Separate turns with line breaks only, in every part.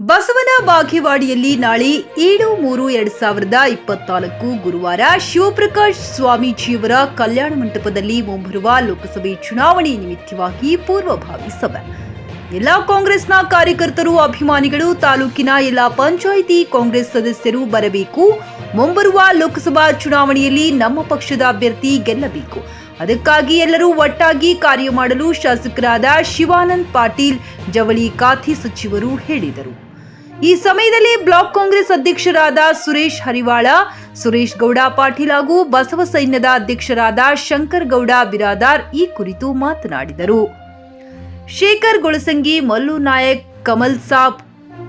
ಬಸವನ ಬಾಗೇವಾಡಿಯಲ್ಲಿ ನಾಳೆ ಏಳು ಮೂರು ಎರಡ್ ಸಾವಿರದ ಇಪ್ಪತ್ನಾಲ್ಕು ಗುರುವಾರ ಶಿವಪ್ರಕಾಶ್ ಸ್ವಾಮೀಜಿಯವರ ಕಲ್ಯಾಣ ಮಂಟಪದಲ್ಲಿ ಮುಂಬರುವ ಲೋಕಸಭೆ ಚುನಾವಣೆ ನಿಮಿತ್ತವಾಗಿ ಪೂರ್ವಭಾವಿ ಸಭೆ. ಎಲ್ಲಾ ಕಾಂಗ್ರೆಸ್ನ ಕಾರ್ಯಕರ್ತರು, ಅಭಿಮಾನಿಗಳು, ತಾಲೂಕಿನ ಎಲ್ಲಾ ಪಂಚಾಯಿತಿ ಕಾಂಗ್ರೆಸ್ ಸದಸ್ಯರು ಬರಬೇಕು. ಮುಂಬರುವ ಲೋಕಸಭಾ ಚುನಾವಣೆಯಲ್ಲಿ ನಮ್ಮ ಪಕ್ಷದ ಅಭ್ಯರ್ಥಿ ಗೆಲ್ಲಬೇಕು. ಅದಕ್ಕಾಗಿ ಎಲ್ಲರೂ ಒಟ್ಟಾಗಿ ಕಾರ್ಯ ಮಾಡಲು ಶಾಸಕರಾದ ಶಿವಾನಂದ್ ಪಾಟೀಲ್, ಜವಳಿ ಖಾತೆ ಸಚಿವರು ಹೇಳಿದರು. ಈ ಸಮಯದಲ್ಲಿ ಬ್ಲಾಕ್ ಕಾಂಗ್ರೆಸ್ ಅಧ್ಯಕ್ಷರಾದ ಸುರೇಶ್ ಹರಿವಾಳ, ಸುರೇಶ್ ಗೌಡ ಪಾಟೀಲ್ ಹಾಗೂ ಬಸವ ಸೈನ್ಯದ ಅಧ್ಯಕ್ಷರಾದ ಶಂಕರ್ ಗೌಡ ಬಿರಾದಾರ್ ಈ ಕುರಿತು ಮಾತನಾಡಿದರು. ಶೇಖರ್ ಗೊಳಸಂಗಿ, ಮಲ್ಲು ನಾಯಕ್, ಕಮಲ್ ಸಾಬ್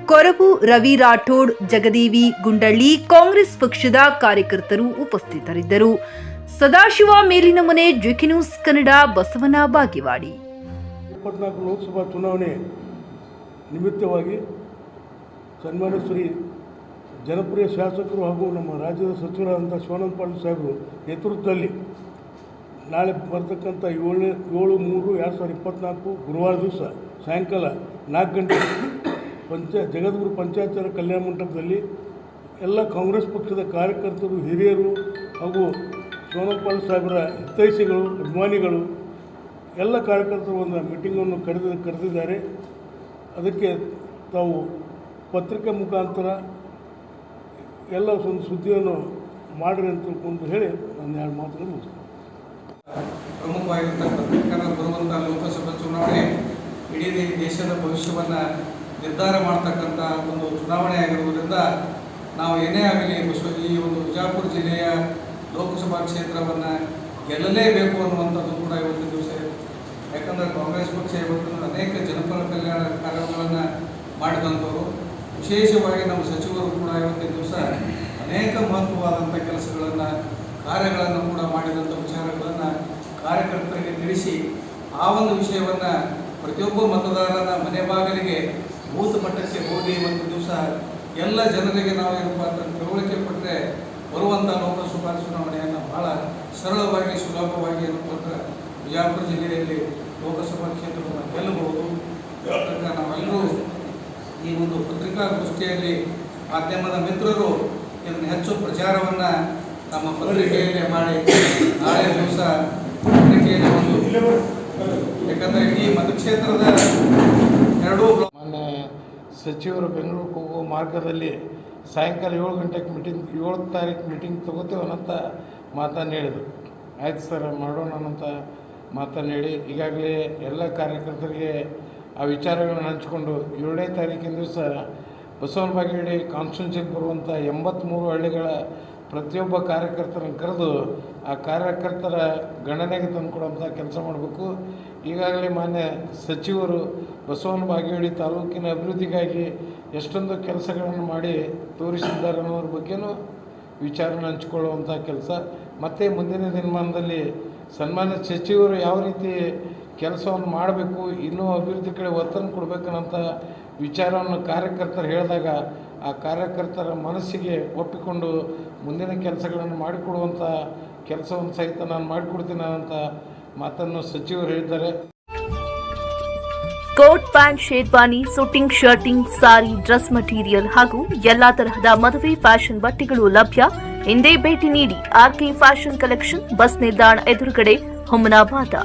ಕೊರಬು ರವಿ ರಾಠೋಡ್, ಜಗದೇವಿ ಗುಂಡಳ್ಳಿ ಕಾಂಗ್ರೆಸ್ ಪಕ್ಷದ ಕಾರ್ಯಕರ್ತರು ಉಪಸ್ಥಿತರಿದ್ದರು. ಸದಾಶಿವ ಮೇಲಿನ ಮನೆ ಜೆಕೆ ನ್ಯೂಸ್ ಕನ್ನಡ ಬಸವನ ಬಾಗೇವಾಡಿ.
ಇಪ್ಪತ್ನಾಲ್ಕು ಲೋಕಸಭಾ ಚುನಾವಣೆ ನಿಮಿತ್ತವಾಗಿ ಸನ್ಮಾನ್ಯ ಶ್ರೀ ಜನಪ್ರಿಯ ಶಾಸಕರು ಹಾಗೂ ನಮ್ಮ ರಾಜ್ಯದ ಸಚಿವರಾದಂಥ ಶಿವಾನಂದ ಪಾಟೀಲ್ ಸಾಹೇಬರು ನೇತೃತ್ವದಲ್ಲಿ ನಾಳೆ ಬರ್ತಕ್ಕಂಥ ಏಳು ಏಳು, ಮೂರು, ಎರಡು ಸಾವಿರದ ಇಪ್ಪತ್ತ್ನಾಲ್ಕು ಗುರುವಾರ ದಿವಸ ಸಾಯಂಕಾಲ ನಾಲ್ಕು ಗಂಟೆ ಪಂಚ, ಜಗದ್ಗುರು ಪಂಚಾಯತರ ಕಲ್ಯಾಣ ಮಂಟಪದಲ್ಲಿ ಎಲ್ಲ ಕಾಂಗ್ರೆಸ್ ಪಕ್ಷದ ಕಾರ್ಯಕರ್ತರು, ಹಿರಿಯರು ಹಾಗೂ ಪಾಟೀಲ್ ಸಾಹೇಬರ ಹಿತೈಷಿಗಳು, ಅಭಿಮಾನಿಗಳು, ಎಲ್ಲ ಕಾರ್ಯಕರ್ತರು ಒಂದು ಮೀಟಿಂಗನ್ನು ಕರೆದ, ಕರೆದಿದ್ದಾರೆ. ಅದಕ್ಕೆ ತಾವು ಪತ್ರಿಕೆ ಮುಖಾಂತರ ಎಲ್ಲ ಒಂದು ಸುದ್ದಿಯನ್ನು ಮಾಡಿರಿ ಅಂತ ತಿಳ್ಕೊಂಡು ಹೇಳಿ ನಾನು ಎರಡು ಮಾತುಗಳು ಮುಗಿಸ್ತೇನೆ.
ಪ್ರಮುಖವಾಗಿರ್ತಕ್ಕಂಥ ಬರುವಂಥ ಲೋಕಸಭಾ ಚುನಾವಣೆ ಇಡೀ ದೇಶದ ಭವಿಷ್ಯವನ್ನು ನಿರ್ಧಾರ ಮಾಡ್ತಕ್ಕಂಥ ಒಂದು ಚುನಾವಣೆ ಆಗಿರುವುದರಿಂದ ನಾವು ಏನೇ ಆಗಲಿ ಈ ಒಂದು ಬಿಜಾಪುರ ಜಿಲ್ಲೆಯ ಲೋಕಸಭಾ ಕ್ಷೇತ್ರವನ್ನು ಗೆಲ್ಲಲೇಬೇಕು ಅನ್ನುವಂಥದ್ದು ಕೂಡ ಇವತ್ತಿನ ದಿವಸ. ಯಾಕಂದರೆ ಕಾಂಗ್ರೆಸ್ ಪಕ್ಷ ಇವತ್ತು ಅನೇಕ ಜನಪರ ಕಲ್ಯಾಣ ಕಾರ್ಯಗಳನ್ನು ಮಾಡಿದಂಥವರು ವಿಶೇಷವಾಗಿ ನಮ್ಮ ಸಚಿವರು ಕೂಡ ಇವತ್ತಿನ ದಿವಸ ಅನೇಕ ಮಹತ್ವವಾದಂಥ ಕೆಲಸಗಳನ್ನು, ಕಾರ್ಯಗಳನ್ನು ಕೂಡ ಮಾಡಿದಂಥ ವಿಚಾರಗಳನ್ನು ಕಾರ್ಯಕರ್ತರಿಗೆ ತಿಳಿಸಿ ಆ ಒಂದು ವಿಷಯವನ್ನು ಪ್ರತಿಯೊಬ್ಬ ಮತದಾರನ ಮನೆ ಬಾಗಿಲಿಗೆ ಬೂತ್ ಮಟ್ಟಕ್ಕೆ ಹೋಗಿ ಒಂದು ದಿವಸ ಎಲ್ಲ ಜನರಿಗೆ ನಾವು ಏನಪ್ಪ ಅಂತ ತಿಳುವಳಿಕೆ ಕೊಟ್ಟರೆ ಬರುವಂಥ ಲೋಕಸಭಾ ಚುನಾವಣೆಯನ್ನು ಬಹಳ ಸರಳವಾಗಿ, ಸುಲಭವಾಗಿ ಅಂದ್ರೆ ಬಿಜಾಪುರ ಜಿಲ್ಲೆಯಲ್ಲಿ ಲೋಕಸಭಾ ಕ್ಷೇತ್ರವನ್ನು ಗೆಲ್ಲಬಹುದು. ನಾವೆಲ್ಲರೂ ಈ ಒಂದು ಪತ್ರಿಕಾಗೋಷ್ಠಿಯಲ್ಲಿ ಮಾಧ್ಯಮದ ಮಿತ್ರರು ಇದನ್ನು ಹೆಚ್ಚು ಪ್ರಚಾರವನ್ನು ನಮ್ಮ ಪತ್ರಿಕೆಯಲ್ಲಿ ಮಾಡಿ, ನಾಳೆ ದಿವಸ ಪತ್ರಿಕೆಯಲ್ಲಿ ಒಂದು ಯಾಕಂದರೆ ಈ ಮತಕ್ಷೇತ್ರದ ಎರಡೂ
ಸಚಿವರು ಬೆಂಗಳೂರಿಗೆ ಹೋಗುವ ಮಾರ್ಗದಲ್ಲಿ ಸಾಯಂಕಾಲ ಏಳು ಗಂಟೆಗೆ ಮೀಟಿಂಗ್ ಏಳು ತಾರೀಕು ಮೀಟಿಂಗ್ ತಗೋತೇವನಂತ ಮಾತನ್ನು ಹೇಳಿದರು. ಆಯ್ತು ಸರ್, ಮಾಡೋಣ ಅಂತ ಮಾತನ್ನು ಹೇಳಿ, ಈಗಾಗಲೇ ಎಲ್ಲ ಕಾರ್ಯಕರ್ತರಿಗೆ ಆ ವಿಚಾರಗಳನ್ನು ಹಂಚಿಕೊಂಡು ಏಳನೇ ತಾರೀಕಿನ ದಿವಸ ಬಸವನ ಬಾಗೇಡಿ ಕಾನ್ಸ್ಟಿಟ್ಯೂನ್ಸಿಗೆ ಬರುವಂಥ ಎಂಬತ್ತ್ಮೂರು ಹಳ್ಳಿಗಳ ಪ್ರತಿಯೊಬ್ಬ ಕಾರ್ಯಕರ್ತರನ್ನು ಕರೆದು ಆ ಕಾರ್ಯಕರ್ತರ ಗಣನೆಗೆ ತಂದುಕೊಡುವಂಥ ಕೆಲಸ ಮಾಡಬೇಕು. ಈಗಾಗಲೇ ಮಾನ್ಯ ಸಚಿವರು ಬಸವನ ಬಾಗೇವಾಡಿ ತಾಲೂಕಿನ ಅಭಿವೃದ್ಧಿಗಾಗಿ ಎಷ್ಟೊಂದು ಕೆಲಸಗಳನ್ನು ಮಾಡಿ ತೋರಿಸಿದ್ದಾರೆ ಅನ್ನೋದ್ರ ಬಗ್ಗೆನೂ ವಿಚಾರನ ಹಂಚಿಕೊಳ್ಳುವಂಥ ಕೆಲಸ. ಮತ್ತು ಮುಂದಿನ ದಿನಮಾನದಲ್ಲಿ ಸನ್ಮಾನ್ಯ ಸಚಿವರು ಯಾವ ರೀತಿ ಕೆಲಸವನ್ನು ಮಾಡಬೇಕು, ಇನ್ನೂ ಅಭಿವೃದ್ಧಿ ಕಡೆ ಒತ್ತನ್ನು ಕೊಡಬೇಕನ್ನೋಂಥ ವಿಚಾರವನ್ನು ಕಾರ್ಯಕರ್ತರು ಹೇಳಿದಾಗ ಆ ಕಾರ್ಯಕರ್ತರ ಮನಸ್ಸಿಗೆ ಒಪ್ಪಿಕೊಂಡು ಮುಂದಿನ ಕೆಲಸಗಳನ್ನು ಮಾಡಿಕೊಡುವಂಥ ಕೆಲಸವನ್ನು ಸಹಿತ ನಾನು ಮಾಡಿಕೊಡ್ತೀನಿ ಅಂತ ಮಾತನ್ನು ಸಚಿವರು ಹೇಳಿದ್ದಾರೆ.
Coat pant, sherwani suiting shirting, sari, dress material ಹಾಗೂ ಎಲ್ಲಾ ತರಹದ ಮದುವೆ ಫ್ಯಾಷನ್ ಬಟ್ಟೆಗಳು ಲಭ್ಯ. ಹಿಂದೆ ಭೇಟಿ ನೀಡಿ ಆರ್ಕೆ ಫ್ಯಾಷನ್ ಕಲೆಕ್ಷನ್ ಬಸ್ ನಿಲ್ದಾಣ ಎದುರುಗಡೆ, ಹುಮನಾಬಾದ.